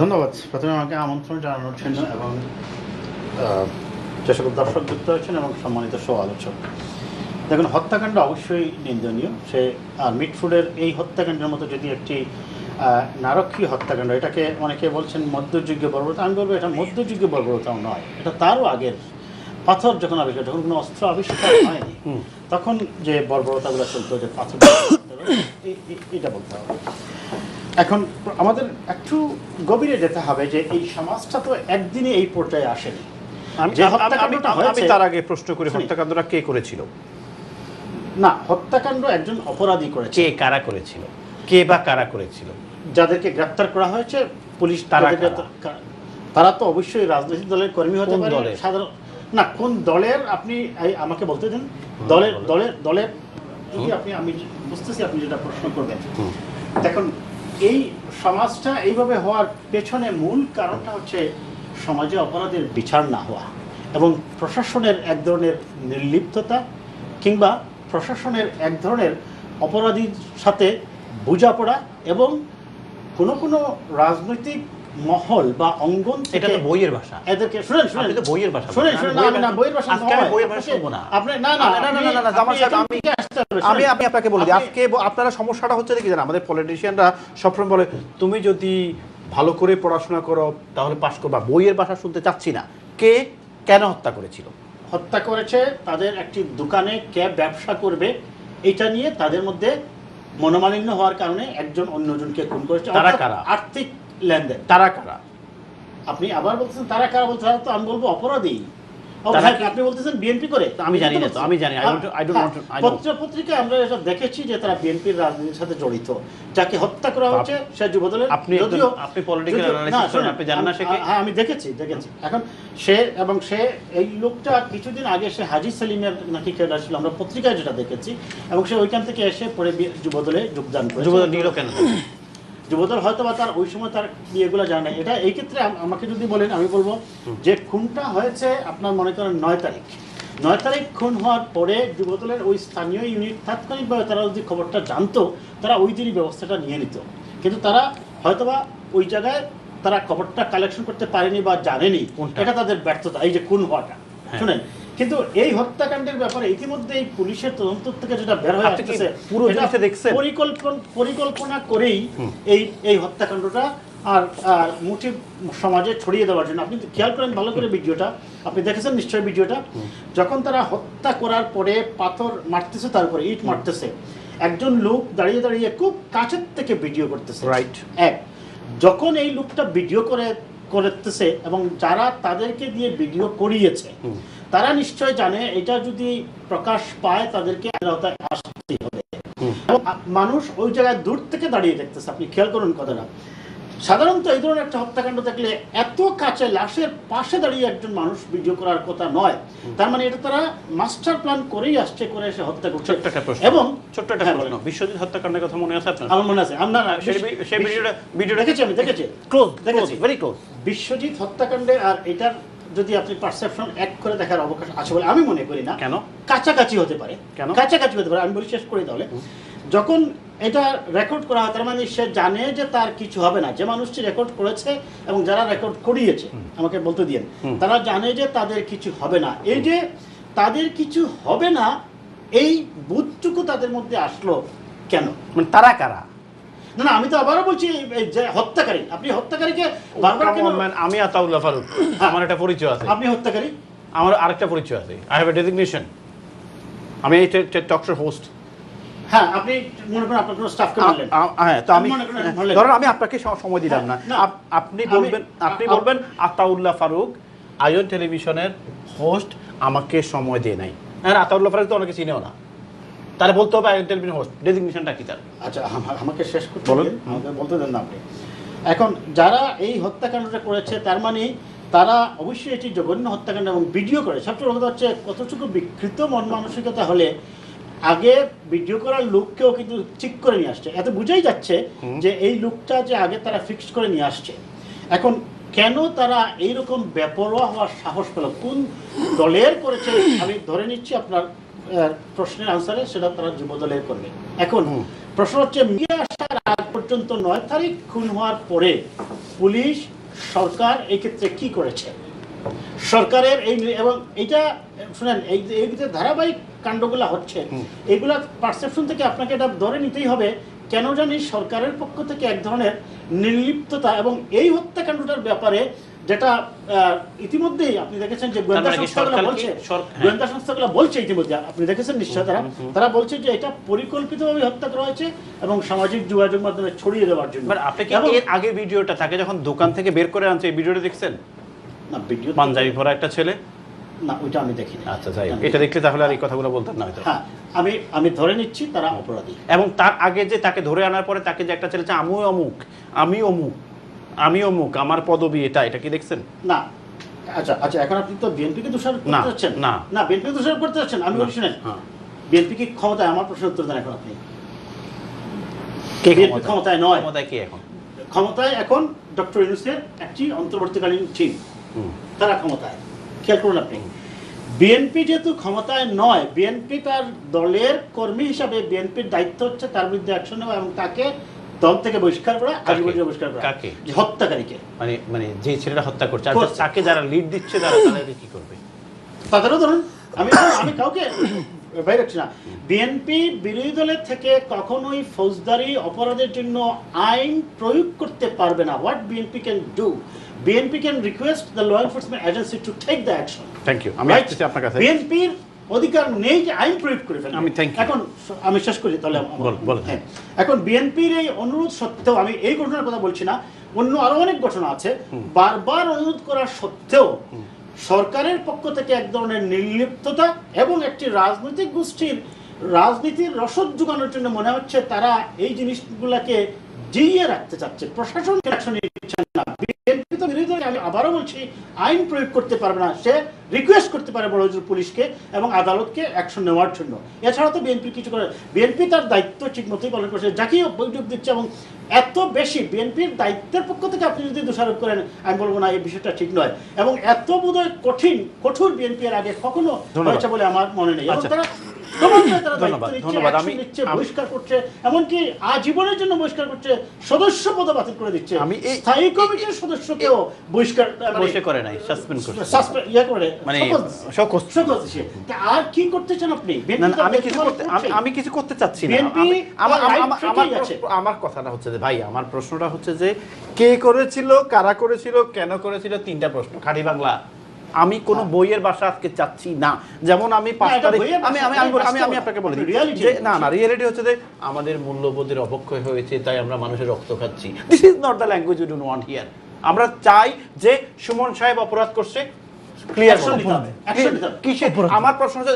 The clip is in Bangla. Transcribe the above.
ধন্যবাদ। প্রথমে আমাকে আমন্ত্রণ জানানোর জন্য এবং যে সকল দর্শক যুক্ত হয়েছেন এবং সম্মানিত সহ আলোচক দেখুন হত্যাকাণ্ড অবশ্যই নিন্দনীয়। সে মিটফুডের এই হত্যাকাণ্ডের মতো যদি একটি আহ, নারকীয় হত্যাকাণ্ড এটাকে অনেকে বলছেন মধ্যযুগীয় বর্বরতা আমি বলব এটা মধ্যযুগীয় বর্বরতাও নয় এটা তারও আগের পাথর যখন আবিষ্কার যখন কোনো অস্ত্র আবিষ্কার হয়নি তখন যে বর্বরতাগুলো চলতো যে পাথর এটা বলতে হবে। এখন আমাদের একটু গভীরে যেতে হবে যে এই সমাজটা তো একদিনে এই পর্যায়ে আসেনি। আমি তার আগে প্রশ্ন করি হত্যাকাণ্ডটা কে করেছিল? না হত্যাকাণ্ড একজন অপরাধী করেছে। কে কারা করেছিল? কে বা কারা করেছিল? যাদেরকে গ্রেপ্তার করা হয়েছে পুলিশ তারা তারা তো অবশ্যই রাজনৈতিক দলের কর্মী হতে পারে সাধারণ না কোন দলের আপনি আমাকে বলতে দিন। দলের দলের দলের যদি আপনি আমি বুঝতেছি আপনি যেটা প্রশ্ন করবেন। দেখুন এই সমাজটা এইভাবে হওয়ার পেছনে মূল কারণটা হচ্ছে সমাজে অপরাধের বিচার না হওয়া এবং প্রশাসনের এক ধরনের নির্লিপ্ততা কিংবা প্রশাসনের এক ধরনের অপরাধীর সাথে বোঝাপড়া এবং কোনো কোনো রাজনৈতিক মহল বা অঙ্গন এটা তো বইয়ের ভাষা। এদেরকে শুনেন শুনেন। তো বইয়ের ভাষা শুনেন শুনেন আমি না, না বইয়ের ভাষা আজকে আমি বইয়ের ভাষা শুনব না। আপনি না না না, না, না, জামাল সাহেব, আমি- আমি। আমি আপনাকে বলে আজকে আপনারা সমস্যাটা হচ্ছে কি জানেন আমাদের পলিটিশিয়ানরা সবসময় বলে তুমি যদি ভালো করে পড়াশোনা করো তাহলে পাশ করবা। বইয়ের ভাষা শুনতে চাচ্ছি না। কে কেন হত্যা করেছিল? হত্যা করেছে তাদের একটি দোকানে কে ব্যবসা করবে এটা নিয়ে তাদের মধ্যে মনোমালিন্য হওয়ার কারণে একজন অন্যজনকে খুন করেছে। তারা কারা? আর্থিক লেনদেন তারা কারা? আপনি আবার তারা কারা তো আমি বলব অপরাধী। আপনি বলতেছেন বিএনপি করে? আমি জানি না তো, আমি জানি, হ্যাঁ. পত্র পত্রিকায় আমরা এটা দেখেছি যে তারা বিএনপির রাজনীতির সাথে জড়িত। যাকে হত্যা করা হচ্ছে সে যুবদলের আপনি যদিও- আপনি যদিও- করেন, আপনি জানেন না সে হ্যাঁ আমি দেখেছি দেখেছি। এখন সে এবং সে এই লোকটা কিছুদিন আগে সে হাজি সেলিমের নাকি ক্যাডার ছিল আমরা পত্রিকায় যেটা দেখেছি। এবং সে ওইখান থেকে এসে পরে যুবদলে যোগদান করে যুবদল নিল কেন? যুবদল হয়তো বা তার ওই সময় তার ইয়েগুলো জানে। এটা এই ক্ষেত্রে আমাকে যদি বলেন আমি বলব যে খুনটা হয়েছে আপনার মনে করেন নয় তারিখ। নয় তারিখ খুন হওয়ার পরে যুবদলের ওই স্থানীয় ইউনিট তাৎক্ষণিকভাবে তারা যদি খবরটা জানতো তারা ওই দিনই ব্যবস্থাটা নিয়ে নিত। কিন্তু তারা হয়তোবা ওই জায়গায় তারা খবরটা কালেকশন করতে পারেনি বা জানেনি? এটা তাদের ব্যর্থতা এই যে খুন হওয়াটা। হ্যাঁ। শুনেন কিন্তু এই হত্যাকাণ্ডের ব্যাপারে ইতিমধ্যে এই পুলিশের তদন্ত থেকে যেটা বের হয়ে আসতেছে পুরো জিনিসটা দেখছেন? পরিকল্পনা পরিকল্পনা করেই এই এই হত্যাকাণ্ডটা আর আর মুঠি সমাজে ছড়িয়ে দেওয়ার জন্য। আপনি খেয়াল করেন ভালো করে ভিডিওটা আপনি দেখেছেন নিশ্চয়ই ভিডিওটা? যখন তারা হত্যা করার পরে পাথর মারতেছে তার উপরে ইট মারতেছে একজন লোক দাঁড়িয়ে দাঁড়িয়ে খুব কাছের থেকে ভিডিও করতেছে। রাইট এক যখন এই লোকটা ভিডিও করে করতেছে এবং যারা তাদেরকে দিয়ে ভিডিও করিয়েছে তারা নিশ্চয় জানে এটা যদি প্রকাশ পায় তাদেরকে আওতায় আসতেই হবে। এবং মানুষ ওই জায়গায় দূর থেকে দাঁড়িয়ে দেখতেছে। আপনি খেয়াল করুন কথাটা। সাধারণত এই ধরনের একটা হত্যাকাণ্ড দেখলে এত কাছে লাশের পাশে দাঁড়িয়ে একজন মানুষ ভিডিও করার কথা নয়। তার মানে এটা তারা মাস্টার প্ল্যান করেই আসছে করে এসে হত্যা করছে। এবং ছোট্ট একটা হ্যাঁ, প্রশ্ন। বিশ্বজিৎ হত্যাকাণ্ডের কথা মনে আছে আপনার? আমার মনে আছে। আমরা না সেই ভিডিওটা ভিডিওটা দেখেছি আমি দেখেছি। ক্লোজ দেখেছি। ভেরি ক্লোজ বিশ্বজিৎ হত্যাকাণ্ডে আর এটার যদি আপনি পারসেপশন এক করে দেখার অবকাশ আছে বলে আমি মনে করি না। কেন? কাছাকাছি হতে পারে। কেন? কাছাকাছি হতে পারে। আমি বলি শেষ করি তাহলে। যখন এটা রেকর্ড করা হয় তার মানে সে জানে যে তার কিছু হবে না। যে মানুষটি রেকর্ড করেছে এবং যারা রেকর্ড করিয়েছে আমাকে বলতে দিন তারা জানে যে তাদের কিছু হবে না। এই যে তাদের কিছু হবে না এই বুধটুকু তাদের মধ্যে আসলো কেন? মানে তারা কারা? না না আমি তো আবারও বলছি যে হত্যাকারী আপনি হত্যাকারীকে বারবার কেন আমি আতাউল্লাহ ফারুক আমার একটা পরিচয় আছে। আপনি হত্যাকারী? আমার আরেকটা পরিচয় আছে। আই হ্যাভ এ ডেজিগনেশন আমি এই টক শো হোস্ট হ্যাঁ আপনি মনে করেন আপনার স্টাফকে মারলেন হ্যাঁ তো আমি মনে করেন মারলেন। ধরেন আমি আপনাকে সময় দিলাম না। না, আপনি বলবেন আপনি বলবেন আতাউল্লাহ ফারুক আয়ন টেলিভিশনের হোস্ট আমাকে সময় দিয়ে নাই। হ্যাঁ আতাউল্লাহ ফারুক তো অনেকে চিনেও না। তাহলে বলতে হবে আয়ন টেলিভিশন হোস্ট ডেজিগনেশনটা কি তার? আচ্ছা আমাকে শেষ করতে বলুন। আমাকে বলতে দেন না আপনি। এখন যারা এই হত্যাকাণ্ডটা করেছে তার মানে তারা অবশ্যই এটি জঘন্য হত্যাকাণ্ড এবং ভিডিও করে। সবচেয়ে কথা হচ্ছে কতটুকু বিকৃত মন মানসিকতা হলে আগে ভিডিও করার লোককেও কিন্তু ঠিক করে নিয়ে আসছে। এত বুঝাই যাচ্ছে যে এই লোকটা যে আগে তারা ফিক্সড করে নিয়ে আসছে। এখন কেন তারা এইরকম বেপরোয়া হওয়ার সাহস পেল? কোন দলের করেছে? আমি ধরে নিচ্ছি আপনার প্রশ্নের আনসারে সেটা তারা যুব দলের করবে। এখন প্রশ্ন হচ্ছে মিডিয়া আসার আগ পর্যন্ত নয় তারিখ খুন হওয়ার পরে পুলিশ সরকার এই ক্ষেত্রে কি করেছে? সরকারের এই এবং এটা শুনেন এই যে ধারাবাহিক কাণ্ডগুলো হচ্ছে। এগুলা পারসেপশন থেকে আপনাকে এটা ধরে নিতেই হবে কেন জানি সরকারের পক্ষ থেকে এক ধরনের নির্লিপ্ততা এবং এই হত্যাকাণ্ডটার ব্যাপারে যেটা ইতিমধ্যেই আপনি দেখেছেন যে গোয়েন্দা মানে সংস্থাগুলো বলছে হ্যাঁ। গোয়েন্দা সংস্থাগুলো বলছে ইতিমধ্যে আপনি দেখেছেন নিশ্চয় তারা তারা বলছে যে এটা পরিকল্পিতভাবে হত্যা করা হয়েছে এবং সামাজিক যোগাযোগ মাধ্যমে ছড়িয়ে দেওয়ার জন্য। মানে আপনি কি এর আগে ভিডিওটা তাকে যখন দোকান থেকে বের করে আনছে এই ভিডিওটা দেখছেন? না ভিডিও পাঞ্জাবি পরা একটা ছেলে। না ওইটা আমি দেখিনি। আচ্ছা যাই এটা দেখলে তাহলে আর এই কথাগুলো বলতেন না হয়তো। হ্যাঁ আমি আমি ধরে নিচ্ছি তারা অপরাধী। এবং তার আগে যে তাকে ধরে আনার পরে তাকে যে একটা ছেলে আমি অমুক আমি অমুক আমি অমুক আমার পদবি এটা এটা কি দেখছেন? না। আচ্ছা আচ্ছা এখন আপনি তো বিএনপিকে দোষারোপ না, করতে যাচ্ছেন না। না বিএনপি দোষারোপ করতে যাচ্ছেন আমি বলি শুনেন হ্যাঁ। বিএনপি কি ক্ষমতায়? আমার প্রশ্ন উত্তর দেন এখন আপনি। কে বিএনপি ক্ষমতায়? ক্ষমতায় নয়। ক্ষমতায় কি এখন? ক্ষমতায় এখন ডক্টর ইউনুসের একটি অন্তর্বর্তীকালীন টিম তারা ক্ষমতায়। খেয়াল করুন আপনি। বিএনপি যেহেতু ক্ষমতায় নয় বিএনপি তার দলের কর্মী হিসাবে বিএনপির দায়িত্ব হচ্ছে তার বিরুদ্ধে অ্যাকশন নেওয়া এবং তাকে দল থেকে বহিষ্কার করা আজীবন বহিষ্কার করা। কাকে? হত্যাকারীকে। মানে মানে যে ছেলেটা হত্যা করছে আর তাকে যারা লিড দিচ্ছে তারা তাদের কি করবে? তাদেরও ধরুন আমি আমি কাউকে বাইরে রাখছি না। বিএনপি বিরোধী দলের থেকে কখনোই ফৌজদারি অপরাধের জন্য আইন প্রয়োগ করতে পারবে না। What BNP can do BNP can request the law enforcement agency to take the action thank you আমি আসতেছি আপনার কাছে। বিএনপির অধিকার নেই যে আইন প্রয়োগ করে ফেলবে। আমি thank you. এখন আমি শেষ করি তাহলে। হ্যাঁ। এখন বিএনপির এই অনুরোধ সত্ত্বেও আমি এই ঘটনার কথা বলছি না অন্য আরও অনেক ঘটনা আছে। বারবার অনুরোধ করা সত্ত্বেও সরকারের পক্ষ থেকে এক ধরনের নির্লিপ্ততা এবং একটি রাজনৈতিক গোষ্ঠীর রাজনীতির রসদ যোগানোর জন্য মনে হচ্ছে তারা এই জিনিসগুলোকে জিইয়ে রাখতে চাচ্ছে। প্রশাসন অ্যাকশন নিচ্ছে না বিএনপি তো বিরোধী আমি আবারও বলছি আইন প্রয়োগ করতে পারবে না। সে রিকোয়েস্ট করতে পারে বড় হুজুর পুলিশকে এবং আদালতকে অ্যাকশন নেওয়ার জন্য। এছাড়া তো বিএনপি কিছু করে বিএনপি তার দায়িত্ব ঠিক মতোই পালন করছে। যাকেই বৈঠক দিচ্ছে এবং এত বেশি বিএনপির দায়িত্বের পক্ষ থেকে আপনি যদি দোষারোপ করেন আমি বলব না এই বিষয়টা ঠিক নয়। এবং এত বোধহয় কঠিন কঠোর বিএনপি এর আগে কখনো হয়েছে বলে আমার মনে নেই। এবং আচ্ছা। তারা ধন্যবাদ, ধন্যবাদ। আমি- বহিষ্কার করছে এমনকি আজীবনের জন্য বহিষ্কার করছে সদস্য পদ বাতিল করে দিচ্ছে। আমি এই- স্থায়ী কমিটির সদস্যকেও বহিষ্কার মানে- বসে করে নাই সাসপেন্ড করছে। Suspend- ইয়ে করে মানে শপথ- শোকজ শপথ দিচ্ছে। তা আর কি করতে চান আপনি? আমি কিছু করতে আমি আমি কিছু করতে চাচ্ছি না। আমার কথাটা হচ্ছে যে ভাই আমার প্রশ্নটা হচ্ছে যে কে করেছিল কারা করেছিল কেন করেছিল তিনটা প্রশ্ন। খাঁটি বাংলা। আমি কোন বইয়ের বাসা আজকে চাচ্ছি না। যেমন আমি পাঁচ হ্যাঁ। তারিখ আমি আমি আমি আমি আমি আপনাকে বলে। দিই যে না না রিয়েলিটি হচ্ছে যে আমাদের মূল্যবোধের অবক্ষয় হয়েছে তাই আমরা মানুষের রক্ত খাচ্ছি। This is not the language you don't want here আমরা চাই যে সুমন সাহেব অপরাধ করছে। ক্লিয়ার। কিসে আমার প্রশ্ন হচ্ছে